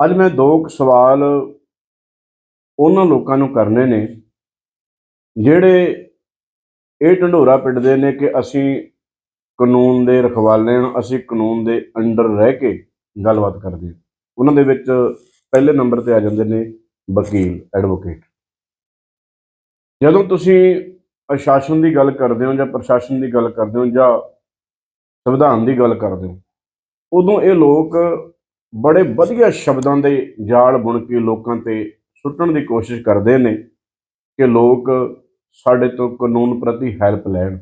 ਅੱਜ ਮੈਂ ਦੋ ਕੁ ਸਵਾਲ ਉਹਨਾਂ ਲੋਕਾਂ ਨੂੰ ਕਰਨੇ ਨੇ, ਜਿਹੜੇ ਇਹ ਢੰਡੋਰਾ ਪਿੱਟਦੇ ਨੇ ਕਿ ਅਸੀਂ ਕਾਨੂੰਨ ਦੇ ਰਖਵਾਲੇ ਹਾਂ, ਅਸੀਂ ਕਾਨੂੰਨ ਦੇ ਅੰਡਰ ਰਹਿ ਕੇ ਗੱਲਬਾਤ ਕਰਦੇ ਹਾਂ। ਉਹਨਾਂ ਦੇ ਵਿੱਚ ਪਹਿਲੇ ਨੰਬਰ ਤੇ ਆ ਜਾਂਦੇ ਨੇ ਵਕੀਲ, ਐਡਵੋਕੇਟ। ਜਦੋਂ ਤੁਸੀਂ ਅਸ਼ਾਸਨ ਦੀ ਗੱਲ ਕਰਦੇ ਹੋ ਜਾਂ ਪ੍ਰਸ਼ਾਸਨ ਦੀ ਗੱਲ ਕਰਦੇ ਹੋ ਜਾਂ ਸੰਵਿਧਾਨ ਦੀ ਗੱਲ ਕਰਦੇ ਹੋ, ਉਦੋਂ ਇਹ ਲੋਕ ਬੜੇ ਵਧੀਆ ਸ਼ਬਦਾਂ ਦੇ ਜਾਲ ਬੁਣ ਕੇ ਲੋਕਾਂ ਤੇ ਸੁੱਟਣ ਦੀ ਕੋਸ਼ਿਸ਼ ਕਰਦੇ ਨੇ ਕਿ ਲੋਕ ਸਾਡੇ ਤੋਂ ਕਾਨੂੰਨ ਪ੍ਰਤੀ ਹੈਲਪ ਲੈਣ।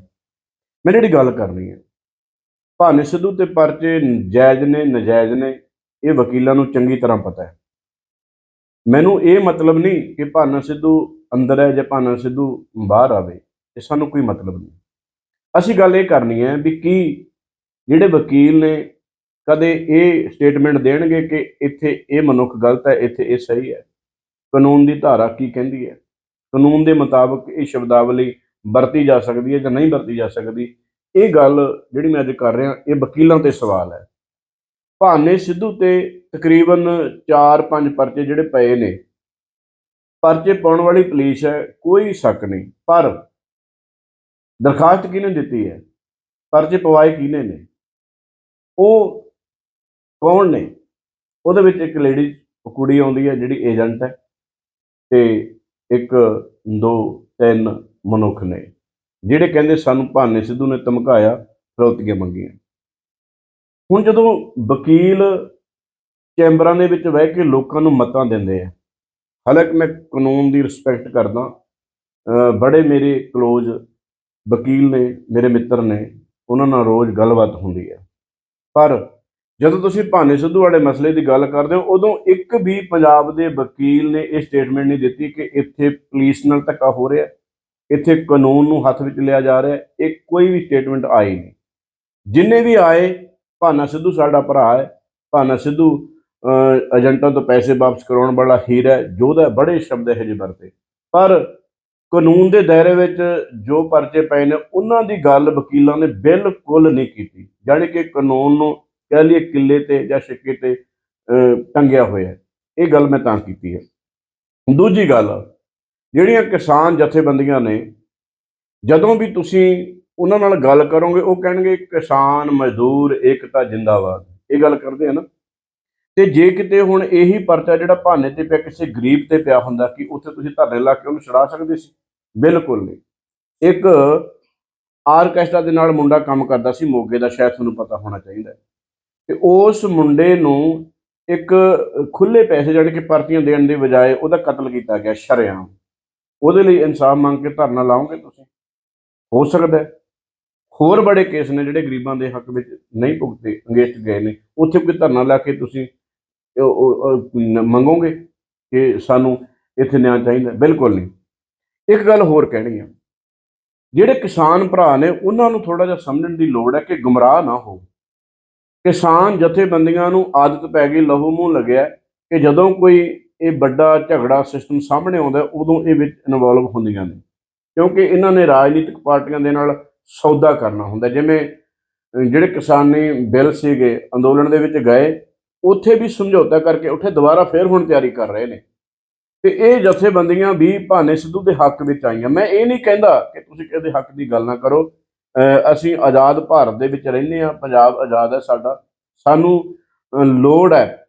ਮੈਂ ਜਿਹੜੀ ਗੱਲ ਕਰਨੀ ਹੈ, ਭਾਨੇ ਸਿੱਧੂ ਤੇ ਪਰਚੇ ਜਾਇਜ਼ ਨੇ, ਨਜਾਇਜ਼ ਨੇ, ਇਹ ਵਕੀਲਾਂ ਨੂੰ ਚੰਗੀ ਤਰ੍ਹਾਂ ਪਤਾ ਹੈ। ਮੈਨੂੰ ਇਹ ਮਤਲਬ ਨਹੀਂ ਕਿ ਭਾਨਾ ਸਿੱਧੂ ਅੰਦਰ ਹੈ ਜਾਂ ਭਾਨਾ ਸਿੱਧੂ ਬਾਹਰ ਆਵੇ, ਇਹ ਸਾਨੂੰ ਕੋਈ ਮਤਲਬ ਨਹੀਂ। ਅਸੀਂ ਗੱਲ ਇਹ ਕਰਨੀ ਹੈ ਵੀ ਕੀ ਜਿਹੜੇ ਵਕੀਲ ਨੇ ਕਦੇ ਇਹ ਸਟੇਟਮੈਂਟ ਦੇਣਗੇ ਕਿ ਇੱਥੇ ਇਹ ਮਨੁੱਖ ਗਲਤ ਹੈ, ਇੱਥੇ ਇਹ ਸਹੀ ਹੈ। ਕਾਨੂੰਨ ਦੀ ਧਾਰਾ ਕੀ ਕਹਿੰਦੀ ਹੈ? ਕਾਨੂੰਨ ਦੇ ਮੁਤਾਬਕ ਇਹ ਸ਼ਬਦਾਵਲੀ ਵਰਤੀ ਜਾ ਸਕਦੀ ਹੈ ਜਾਂ ਨਹੀਂ ਵਰਤੀ ਜਾ ਸਕਦੀ? ਇਹ ਗੱਲ ਜਿਹੜੀ ਮੈਂ ਅੱਜ ਕਰ ਰਿਹਾ, ਇਹ ਵਕੀਲਾਂ ਤੇ ਸਵਾਲ ਹੈ। ਭਾਨੇ ਸਿੱਧੂ ਤੇ ਤਕਰੀਬਨ 4-5 ਪਰਚੇ ਜਿਹੜੇ ਪਏ ਨੇ, ਪਰਚੇ ਪਾਉਣ ਵਾਲੀ ਪੁਲਿਸ ਹੈ, ਕੋਈ ਸ਼ੱਕ ਨਹੀਂ। ਪਰ ਦਰਖਾਸਤ ਕਿਹਨੇ ਦਿੱਤੀ ਹੈ? ਪਰਚੇ ਪਵਾਏ ਕਿਹਨੇ ਨੇ? ਉਹ ਕੌਣ ਨੇ? ਉਹਦੇ ਵਿੱਚ ਇੱਕ ਲੇਡੀ ਕੁੜੀ ਆਉਂਦੀ ਹੈ ਜਿਹੜੀ ਏਜੰਟ ਹੈ ਤੇ ਇੱਕ, ਦੋ, ਤਿੰਨ ਮਨੁੱਖ ਨੇ, ਜਿਹੜੇ ਕਹਿੰਦੇ ਸਾਨੂੰ ਭਾਨੇ ਸਿੱਧੂ ਨੇ ਧਮਕਾਇਆ ਫਰੌਤੀਆਂ ਮੰਗੀਆਂ। ਹੁਣ ਜਦੋਂ ਵਕੀਲ ਚੈਂਬਰਾਂ ਦੇ ਵਿੱਚ ਬਹਿ ਕੇ ਲੋਕਾਂ ਨੂੰ ਮਤਾਂ ਦਿੰਦੇ ਆ, ਹਾਲਾਂਕਿ ਮੈਂ ਕਾਨੂੰਨ ਦੀ ਰਿਸਪੈਕਟ ਕਰਦਾ ਬੜੇ ਮੇਰੇ ক্লোਜ਼ ਵਕੀਲ ਨੇ, ਮੇਰੇ ਮਿੱਤਰ ਨੇ, ਉਹਨਾਂ ਨਾਲ ਰੋਜ਼ ਗੱਲਬਾਤ ਹੁੰਦੀ ਹੈ ਪਰ ਜਦੋਂ ਤੁਸੀਂ ਭਾਨੇ ਸਿੱਧੂ ਵਾਲੇ ਮਸਲੇ ਦੀ ਗੱਲ ਕਰਦੇ ਹੋ, ਉਦੋਂ ਇੱਕ ਵੀ ਪੰਜਾਬ ਦੇ ਵਕੀਲ ਨੇ ਇਹ ਸਟੇਟਮੈਂਟ ਨਹੀਂ ਦਿੱਤੀ ਕਿ ਇੱਥੇ ਪੁਲਿਸ ਨਾਲ ਧੱਕਾ ਹੋ ਰਿਹਾ ਇੱਥੇ ਕਾਨੂੰਨ ਨੂੰ ਹੱਥ ਵਿੱਚ ਲਿਆ ਜਾ ਰਿਹਾ ਇਹ ਕੋਈ ਵੀ ਸਟੇਟਮੈਂਟ ਆਈ ਨਹੀਂ। ਜਿੰਨੇ ਵੀ ਆਏ, ਭਾਨਾ ਸਿੱਧੂ ਸਾਡਾ ਭਰਾ ਹੈ, ਭਾਨਾ ਸਿੱਧੂ ਏਜੰਟਾਂ ਤੋਂ ਪੈਸੇ ਵਾਪਸ ਕਰਾਉਣ ਵਾਲਾ ਹੀਰਾ ਹੈ ਯੋਧਾ ਬੜੇ ਸ਼ਬਦ ਇਹੋ ਜਿਹੇ ਵਰਤੇ। ਪਰ ਕਾਨੂੰਨ ਦੇ ਦਾਇਰੇ ਵਿੱਚ ਜੋ ਪਰਚੇ ਪਏ ਨੇ, ਉਹਨਾਂ ਦੀ ਗੱਲ ਵਕੀਲਾਂ ਨੇ ਬਿਲਕੁਲ ਨਹੀਂ ਕੀਤੀ। ਜਾਣੀ ਕਿ ਕਾਨੂੰਨ ਨੂੰ ਕਹਿ ਲਈਏ ਕਿੱਲੇ ਤੇ ਜਾਂ ਸਿੱਕੇ ਤੇ ਟੰਗਿਆ ਹੋਇਆ ਹੈ। ਇਹ ਗੱਲ ਮੈਂ ਤਾਂ ਕੀਤੀ ਹੈ। ਦੂਜੀ ਗੱਲ, ਜਿਹੜੀਆਂ ਕਿਸਾਨ ਜਥੇਬੰਦੀਆਂ ਨੇ, ਜਦੋਂ ਵੀ ਤੁਸੀਂ ਉਹਨਾਂ ਨਾਲ ਗੱਲ ਕਰੋਗੇ, ਉਹ ਕਹਿਣਗੇ, ਕਿਸਾਨ ਮਜ਼ਦੂਰ ਏਕਤਾ ਜਿੰਦਾਬਾਦ। ਇਹ ਗੱਲ ਕਰਦੇ ਆ ਨਾ। ਤੇ ਜੇ ਕਿਤੇ ਹੁਣ ਇਹੀ ਪਰਚਾ ਜਿਹੜਾ ਭਾਨੇ ਤੇ ਪਿਆ, ਕਿਸੇ ਗਰੀਬ ਤੇ ਪਿਆ ਹੁੰਦਾ ਕਿ ਉੱਥੇ ਤੁਸੀਂ ਧਰਨੇ ਲਾ ਕੇ ਉਹਨੂੰ ਛੁਡਾ ਸਕਦੇ ਸੀ? ਬਿਲਕੁਲ ਨਹੀਂ। ਇੱਕ ਆਰਕੈਸਟਰਾ ਦੇ ਨਾਲ ਮੁੰਡਾ ਕੰਮ ਕਰਦਾ ਸੀ, ਮੋਗੇ ਦਾ, ਸ਼ਾਇਦ ਤੁਹਾਨੂੰ ਪਤਾ ਹੋਣਾ ਚਾਹੀਦਾ ਹੈ। ਉਸ ਮੁੰਡੇ ਨੂੰ ਇੱਕ ਖੁੱਲੇ ਪੈਸੇ ਜਿਹੜੇ ਕਿ ਪਰਚੀਆਂ ਦੇਣ ਦੀ ਬਜਾਏ ਉਹਦਾ ਕਤਲ ਕੀਤਾ ਗਿਆ, ਸ਼ਰੇਆਮ। ਉਹਦੇ ਲਈ ਇਨਸਾਫ ਮੰਗ ਕੇ ਧਰਨਾ ਲਾਓਗੇ ਤੁਸੀਂ? ਹੋ ਸਕਦਾ ਹੋਰ ਬੜੇ ਕੇਸ ਨੇ ਜਿਹੜੇ ਗਰੀਬਾਂ ਦੇ ਹੱਕ ਵਿੱਚ ਨਹੀਂ ਭੁਗਤੇ, ਅੰਗੇਸਟ ਗਏ ਨੇ। ਉੱਥੇ ਕੋਈ ਧਰਨਾ ਲਾ ਕੇ ਤੁਸੀਂ ਉਹ- ਮੰਗੋਗੇ ਕਿ ਸਾਨੂੰ ਇੱਥੇ ਨਿਆਂ ਚਾਹੀਦਾ ਬਿਲਕੁਲ ਨਹੀਂ। ਇੱਕ ਗੱਲ ਹੋਰ ਕਹਿਣੀ ਆ। ਜਿਹੜੇ ਕਿਸਾਨ ਭਰਾ ਨੇ, ਉਹਨਾਂ ਨੂੰ ਥੋੜਾ ਜਿਹਾ ਸਮਝਣ ਦੀ ਲੋੜ ਹੈ ਕਿ ਗੁੰਮਰਾਹ ਨਾ ਹੋ ਕਿਸਾਨ ਜਥੇਬੰਦੀਆਂ ਨੂੰ ਆਦਤ ਪੈ ਗਈ, ਲਹੂ ਮੂੰਹ ਲੱਗਿਆ। ਕਿ ਜਦੋਂ ਕੋਈ ਇਹ ਵੱਡਾ ਝਗੜਾ ਸਿਸਟਮ ਸਾਹਮਣੇ ਆਉਂਦਾ ਉਦੋਂ ਇਹ ਵਿੱਚ ਇਨਵੋਲਵ ਹੁੰਦੀਆਂ ਨੇ। ਕਿਉਂਕਿ ਇਹਨਾਂ ਨੇ ਰਾਜਨੀਤਿਕ ਪਾਰਟੀਆਂ ਦੇ ਨਾਲ ਸੌਦਾ ਕਰਨਾ ਹੁੰਦਾ ਜਿਵੇਂ ਜਿਹੜੇ ਕਿਸਾਨੀ ਬਿੱਲ ਸੀਗੇ, ਅੰਦੋਲਨ ਦੇ ਵਿੱਚ ਗਏ, ਉੱਥੇ ਵੀ ਸਮਝੌਤਾ ਕਰਕੇ ਉੱਥੇ ਦੁਬਾਰਾ ਫੇਰ ਹੁਣ ਤਿਆਰੀ ਕਰ ਰਹੇ ਨੇ। ਤੇ ਇਹ ਜਥੇਬੰਦੀਆਂ ਵੀ ਭਾਨੇ ਸਿੱਧੂ ਦੇ ਹੱਕ ਵਿੱਚ ਆਈਆਂ। ਮੈਂ ਇਹ ਨਹੀਂ ਕਹਿੰਦਾ ਕਿ ਤੁਸੀਂ ਕਿਸੇ ਦੇ ਹੱਕ ਦੀ ਗੱਲ ਨਾ ਕਰੋ। ਅਸੀਂ ਆਜ਼ਾਦ ਭਾਰਤ ਦੇ ਵਿੱਚ ਰਹਿੰਦੇ ਆ ਪੰਜਾਬ ਆਜ਼ਾਦ ਹੈ ਸਾਡਾ, ਸਾਨੂੰ ਲੋੜ ਹੈ,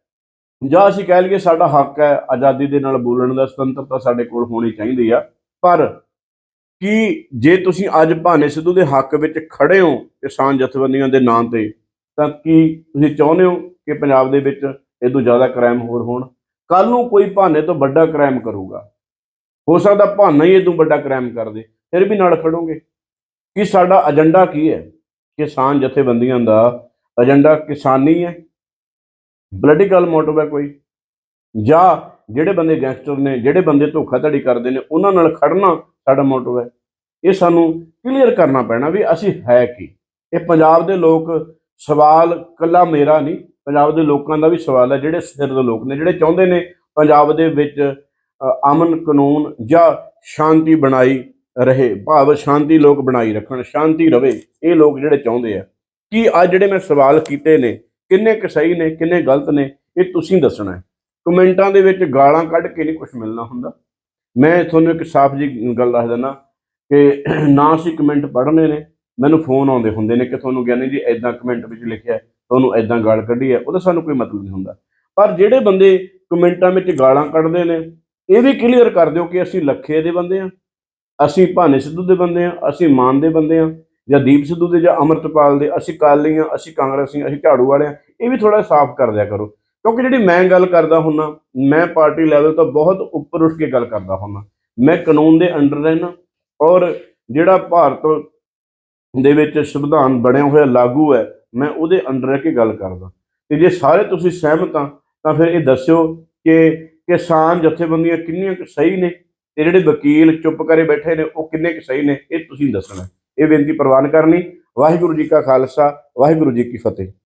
ਜਾਂ ਅਸੀਂ ਕਹਿ ਲਈਏ ਸਾਡਾ ਹੱਕ ਹੈ ਆਜ਼ਾਦੀ ਦੇ ਨਾਲ ਬੋਲਣ ਦਾ, ਸੁਤੰਤਰਤਾ ਸਾਡੇ ਕੋਲ ਹੋਣੀ ਚਾਹੀਦੀ ਆ, ਪਰ ਕੀ ਜੇ ਤੁਸੀਂ ਅੱਜ ਭਾਨੇ ਸਿੱਧੂ ਦੇ ਹੱਕ ਵਿੱਚ ਖੜੇ ਹੋ ਕਿਸਾਨ ਜਥੇਬੰਦੀਆਂ ਦੇ ਨਾਂ ਤੇ, ਤਾਂ ਕੀ ਤੁਸੀਂ ਚਾਹੁੰਦੇ ਹੋ ਕਿ ਪੰਜਾਬ ਦੇ ਵਿੱਚ ਇਦੋਂ ਜ਼ਿਆਦਾ ਕ੍ਰਾਈਮ ਹੋਰ ਹੋਣ? ਕੱਲ ਨੂੰ ਕੋਈ ਭਾਨੇ ਤੋਂ ਵੱਡਾ ਕ੍ਰਾਈਮ ਕਰੂਗਾ। ਹੋ ਸਕਦਾ ਭਾਨਾ ਹੀ ਇਦੋਂ ਵੱਡਾ ਕ੍ਰਾਈਮ ਕਰ ਦੇ, ਫਿਰ ਵੀ ਨਾਲ ਖੜੋਗੇ। ਕਿ ਸਾਡਾ ਏਜੰਡਾ ਕੀ ਹੈ? ਕਿਸਾਨ ਜਥੇਬੰਦੀਆਂ ਦਾ ਏਜੰਡਾ ਕਿਸਾਨੀ ਹੈ। ਪੋਲੀਟੀਕਲ ਮੋਟਿਵ ਹੈ ਕੋਈ। ਜਾਂ ਜਿਹੜੇ ਬੰਦੇ ਗੈਂਗਸਟਰ ਨੇ, ਜਿਹੜੇ ਬੰਦੇ ਧੋਖਾਧੜੀ ਕਰਦੇ ਨੇ, ਉਹਨਾਂ ਨਾਲ ਖੜਨਾ ਸਾਡਾ ਮੋਟਿਵ ਹੈ। ਇਹ ਸਾਨੂੰ ਕਲੀਅਰ ਕਰਨਾ ਪੈਣਾ ਵੀ ਅਸੀਂ ਹੈ ਕੀ। ਇਹ ਪੰਜਾਬ ਦੇ ਲੋਕ ਸਵਾਲ ਕੱਲਾ ਮੇਰਾ ਨਹੀਂ। ਪੰਜਾਬ ਦੇ ਲੋਕਾਂ ਦਾ ਵੀ ਸਵਾਲ ਹੈ, ਜਿਹੜੇ ਸਿਰ ਦੇ ਲੋਕ ਨੇ, ਜਿਹੜੇ ਚਾਹੁੰਦੇ ਨੇ ਪੰਜਾਬ ਦੇ ਵਿੱਚ ਅਮਨ ਕਾਨੂੰਨ ਜਾਂ ਸ਼ਾਂਤੀ ਬਣਾਈ ਰਹੇ। ਭਾਵ ਸ਼ਾਂਤੀ ਲੋਕ ਬਣਾਈ ਰੱਖਣ, ਸ਼ਾਂਤੀ ਰਵੇ, ਇਹ ਲੋਕ ਜਿਹੜੇ ਚਾਹੁੰਦੇ ਆ। ਕਿ ਅੱਜ ਜਿਹੜੇ ਮੈਂ ਸਵਾਲ ਕੀਤੇ ਨੇ, ਕਿੰਨੇ ਕੁ ਸਹੀ ਨੇ, ਕਿੰਨੇ ਗਲਤ ਨੇ, ਇਹ ਤੁਸੀਂ ਦੱਸਣਾ ਹੈ। ਕਮੈਂਟਾਂ ਦੇ ਵਿੱਚ ਗਾਲਾਂ ਕੱਢ ਕੇ ਨਹੀਂ ਕੁਝ ਮਿਲਣਾ ਹੁੰਦਾ। ਮੈਂ ਤੁਹਾਨੂੰ ਇੱਕ ਸਾਫ਼ ਜੀ ਗੱਲ ਦੱਸ ਦਿੰਦਾ ਕਿ ਨਾ ਅਸੀਂ ਕਮੈਂਟ ਪੜ੍ਹਨੇ ਨੇ, ਮੈਨੂੰ ਫੋਨ ਆਉਂਦੇ ਹੁੰਦੇ ਨੇ ਕਿ ਤੁਹਾਨੂੰ ਗਿਆਨੀ ਜੀ ਐਦਾਂ ਕਮੈਂਟ ਵਿੱਚ ਲਿਖਿਆ, ਤੁਹਾਨੂੰ ਐਦਾਂ ਗਾਲ ਕੱਢੀ ਹੈ, ਉਹਦਾ ਸਾਨੂੰ ਕੋਈ ਮਤਲਬ ਨਹੀਂ ਹੁੰਦਾ। ਪਰ ਜਿਹੜੇ ਬੰਦੇ ਕਮੈਂਟਾਂ ਵਿੱਚ ਗਾਲਾਂ ਕੱਢਦੇ ਨੇ, ਇਹ ਵੀ ਕਲੀਅਰ ਕਰ ਦਿਓ ਕਿ ਅਸੀਂ ਲੱਖੇ ਦੇ ਬੰਦੇ ਆ ਅਸੀਂ ਭਾਨੇ ਸਿੱਧੂ ਦੇ ਬੰਦੇ ਆ ਅਸੀਂ ਮਾਨ ਦੇ ਬੰਦੇ ਆ ਜਾਂ ਦੀਪ ਸਿੱਧੂ ਦੇ, ਜਾਂ ਅਮਰਤਪਾਲ ਦੇ, ਅਸੀਂ ਕਾਲੀ ਆ ਅਸੀਂ ਕਾਂਗਰਸੀ ਆ ਅਸੀਂ ਝਾੜੂ ਵਾਲੇ ਆ ਇਹ ਵੀ ਥੋੜਾ ਸਾਫ਼ ਕਰ ਦਿਆ ਕਰੋ। ਕਿਉਂਕਿ ਜਿਹੜੀ ਮੈਂ ਗੱਲ ਕਰਦਾ ਹੁੰਨਾ, ਮੈਂ ਪਾਰਟੀ ਲੈਵਲ ਤੋਂ ਬਹੁਤ ਉੱਪਰ ਉੱਠ ਕੇ ਗੱਲ ਕਰਦਾ ਹੁੰਨਾ। ਮੈਂ ਕਾਨੂੰਨ ਦੇ ਅੰਡਰ ਰਹਿਣਾ ਔਰ ਜਿਹੜਾ ਭਾਰਤ ਦੇ ਵਿੱਚ ਸੰਵਿਧਾਨ ਬਣਿਆ ਹੋਇਆ ਲਾਗੂ ਹੈ, ਮੈਂ ਉਹਦੇ ਅੰਡਰ ਰਹਿ ਕੇ ਗੱਲ ਕਰਦਾ। ਤੇ ਜੇ ਸਾਰੇ ਤੁਸੀਂ ਸਹਿਮਤ ਆ ਤਾਂ ਫਿਰ ਇਹ ਦੱਸਿਓ ਕਿ ਕਿਸਾਨ ਜਥੇਬੰਦੀਆਂ ਕਿੰਨੀਆਂ ਕੁ ਸਹੀ ਨੇ ਤੇ ਜਿਹੜੇ ਵਕੀਲ ਚੁੱਪ ਕਰੇ ਬੈਠੇ ਨੇ, ਉਹ ਕਿੰਨੇ ਕੁ ਸਹੀ ਨੇ, ਇਹ ਤੁਸੀਂ ਦੱਸਣਾ ਇਹ ਬੇਨਤੀ ਪ੍ਰਵਾਨ ਕਰਨੀ। ਵਾਹਿਗੁਰੂ ਜੀ ਕਾ ਖਾਲਸਾ, ਵਾਹਿਗੁਰੂ ਜੀ ਕੀ ਫਤਿਹ।